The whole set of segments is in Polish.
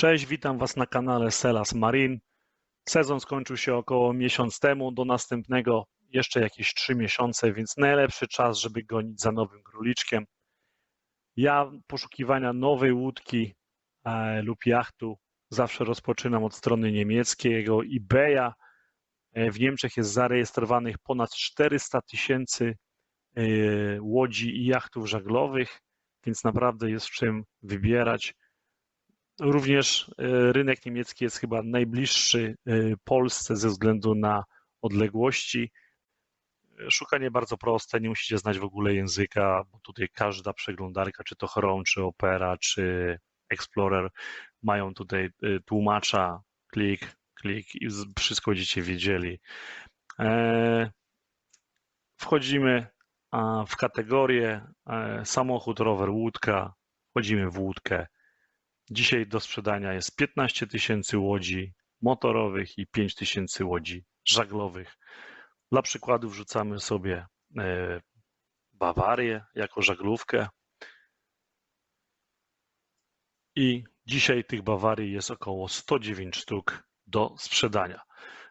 Cześć, witam Was na kanale Selas Marine. Sezon skończył się około miesiąc temu, do następnego jeszcze jakieś 3 miesiące, więc najlepszy czas, żeby gonić za nowym króliczkiem. Ja poszukiwania nowej łódki e, lub jachtu zawsze rozpoczynam od strony niemieckiego eBaya. E, w Niemczech jest zarejestrowanych ponad 400 tysięcy e, łodzi i jachtów żaglowych, więc naprawdę jest w czym wybierać. Również e, rynek niemiecki jest chyba najbliższy e, Polsce ze względu na odległości. Szukanie bardzo proste, nie musicie znać w ogóle języka, bo tutaj każda przeglądarka, czy to Chrome, czy Opera, czy Explorer, mają tutaj e, tłumacza, klik, klik i wszystko będziecie wiedzieli. Wchodzimy w kategorię samochód, rower, łódka, wchodzimy w łódkę. Dzisiaj do sprzedania jest 15 tysięcy łodzi motorowych i 5 tysięcy łodzi żaglowych. Dla przykładu wrzucamy sobie e, Bawarię jako żaglówkę. I dzisiaj tych Bawarii jest około 109 sztuk do sprzedania.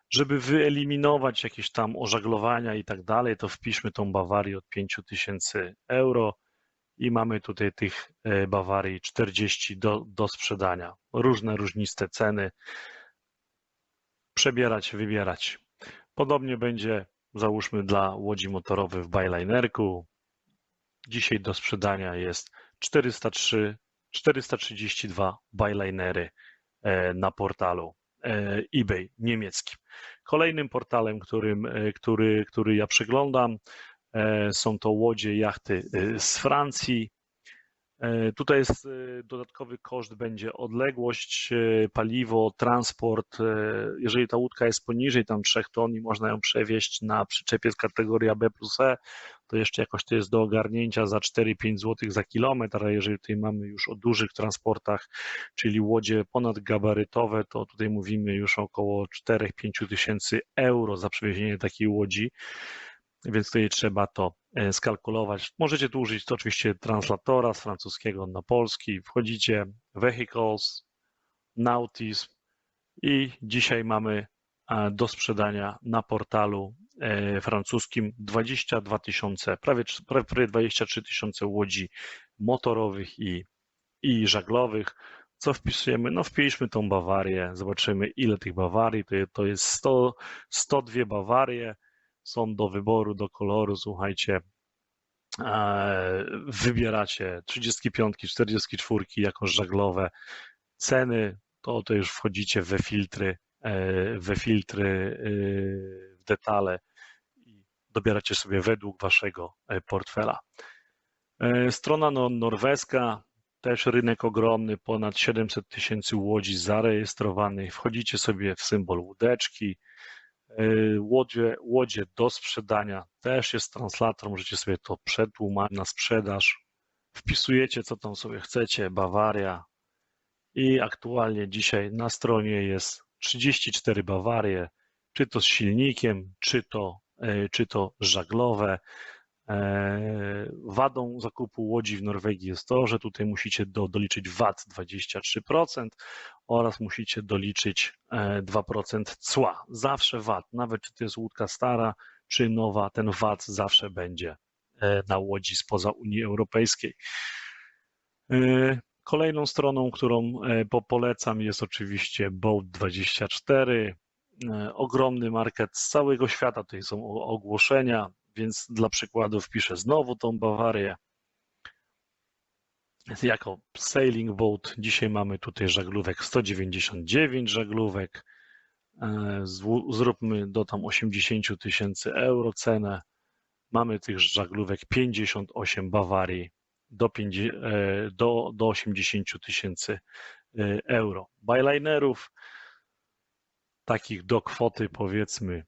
Żeby wyeliminować jakieś tam ożaglowania i tak dalej, to wpiszmy tą Bawarię od 5000 euro i mamy tutaj tych e, Bawarii 40 do, do sprzedania. Różne, różniste ceny. Przebierać, wybierać. Podobnie będzie, załóżmy, dla łodzi motorowych w Bylinerku. Dzisiaj do sprzedania jest 403, 432 Bylinery e, na portalu e, eBay niemieckim. Kolejnym portalem, którym, który, który ja przeglądam, E, są to łodzie, jachty e, z Francji. E, tutaj jest dodatkowy koszt, będzie odległość, paliwo, transport. Jeżeli ta łódka jest poniżej tam 3 ton i można ją przewieźć na przyczepie z kategorii B plus E, to jeszcze jakoś to jest do ogarnięcia za 4-5 zł za kilometr, a jeżeli tutaj mamy już o dużych transportach, czyli łodzie ponadgabarytowe, to tutaj mówimy już około 4-5 tysięcy euro za przewiezienie takiej łodzi więc tutaj trzeba to e, skalkulować. Możecie tu użyć to oczywiście translatora z francuskiego na polski. Wchodzicie Vehicles, Nautism i dzisiaj mamy e, do sprzedania na portalu e, francuskim 22 tysiące, prawie, prawie 23 tysiące łodzi motorowych i, i żaglowych. Co wpisujemy? No wpiszmy tą Bawarię, zobaczymy ile tych Bawarii, to, to jest 100, 102 Bawarie, są do wyboru, do koloru, słuchajcie, e, wybieracie 35, 44 jako żaglowe ceny, to, to już wchodzicie we filtry, e, we filtry, e, w detale i dobieracie sobie według waszego portfela. Strona no, norweska, też rynek ogromny, ponad 700 tysięcy łodzi zarejestrowanych. Wchodzicie sobie w symbol łódeczki, Y, łodzie, łodzie do sprzedania też jest translator, możecie sobie to przetłumaczyć na sprzedaż. Wpisujecie, co tam sobie chcecie, Bawaria i aktualnie dzisiaj na stronie jest 34 Bawarie, czy to z silnikiem, czy to, y, czy to żaglowe. E, wadą zakupu łodzi w Norwegii jest to, że tutaj musicie do, doliczyć VAT 23% oraz musicie doliczyć 2% e, cła. Zawsze VAT, nawet czy to jest łódka stara czy nowa, ten VAT zawsze będzie e, na łodzi spoza Unii Europejskiej. Kolejną stroną, którą polecam jest oczywiście Boat24. Ogromny market z całego świata, tutaj są ogłoszenia, więc dla przykładu wpiszę znowu tą Bawarię. Jako sailing boat dzisiaj mamy tutaj żaglówek 199 żaglówek. E, zróbmy do tam 80 tysięcy euro cenę. Mamy tych żaglówek 58 Bawarii do, 50, e, do, do 80 tysięcy e, euro. Bylinerów takich do kwoty powiedzmy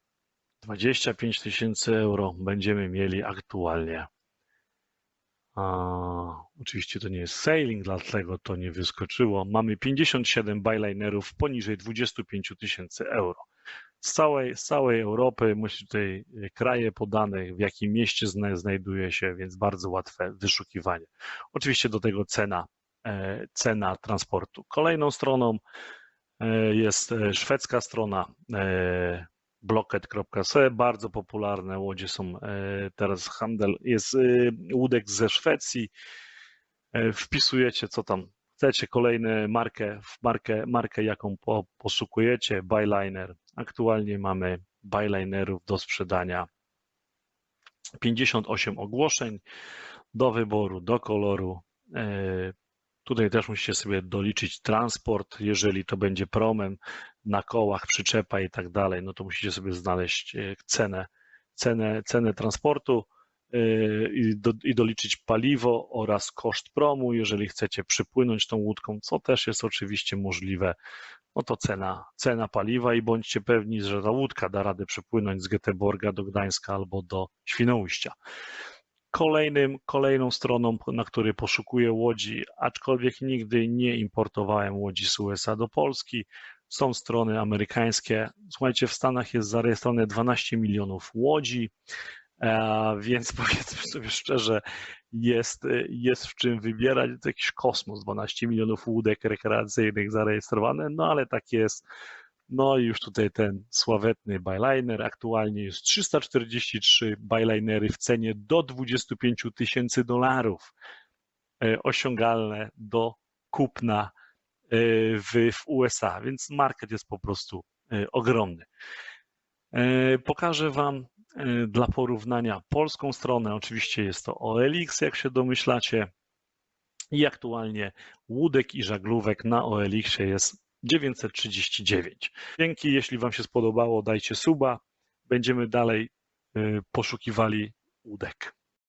25 tysięcy euro będziemy mieli aktualnie. A, oczywiście to nie jest sailing, dlatego to nie wyskoczyło. Mamy 57 bylinerów poniżej 25 tysięcy euro. Z całej, z całej Europy, musi tutaj kraje podane, w jakim mieście znajduje się, więc bardzo łatwe wyszukiwanie. Oczywiście do tego cena e, cena transportu. Kolejną stroną e, jest e, szwedzka strona blocket.se, bardzo popularne łodzie są e, teraz handel, jest e, łódek ze Szwecji, E, wpisujecie co tam chcecie, kolejne markę, markę, markę jaką po, poszukujecie, Byliner. Aktualnie mamy Bylinerów do sprzedania 58 ogłoszeń do wyboru, do koloru. Tutaj też musicie sobie doliczyć transport, jeżeli to będzie promem na kołach, przyczepa i tak dalej, no to musicie sobie znaleźć e, cenę, cenę, cenę transportu e, i, do, i doliczyć paliwo oraz koszt promu, jeżeli chcecie przypłynąć tą łódką, co też jest oczywiście możliwe, no to cena, cena paliwa i bądźcie pewni, że ta łódka da radę przypłynąć z Göteborga do Gdańska albo do Świnoujścia. Kolejnym, kolejną stroną, na której poszukuję łodzi, aczkolwiek nigdy nie importowałem łodzi z USA do Polski, są strony amerykańskie. Słuchajcie, w Stanach jest zarejestrowane 12 milionów łodzi, e, więc powiedzmy sobie szczerze, jest, jest w czym wybierać. To jakiś kosmos, 12 milionów łódek rekreacyjnych zarejestrowane, no ale tak jest. No i już tutaj ten sławetny byliner, aktualnie jest 343 bylinery w cenie do 25 tysięcy dolarów, e, osiągalne do kupna e, w, USA, więc market jest po prostu e, ogromny. Pokażę Wam dla porównania polską stronę, oczywiście jest to OLX, jak się domyślacie, i aktualnie łódek i żaglówek na OLX-ie jest 939. Dzięki, jeśli Wam się spodobało, dajcie suba. Będziemy dalej y, poszukiwali łódek.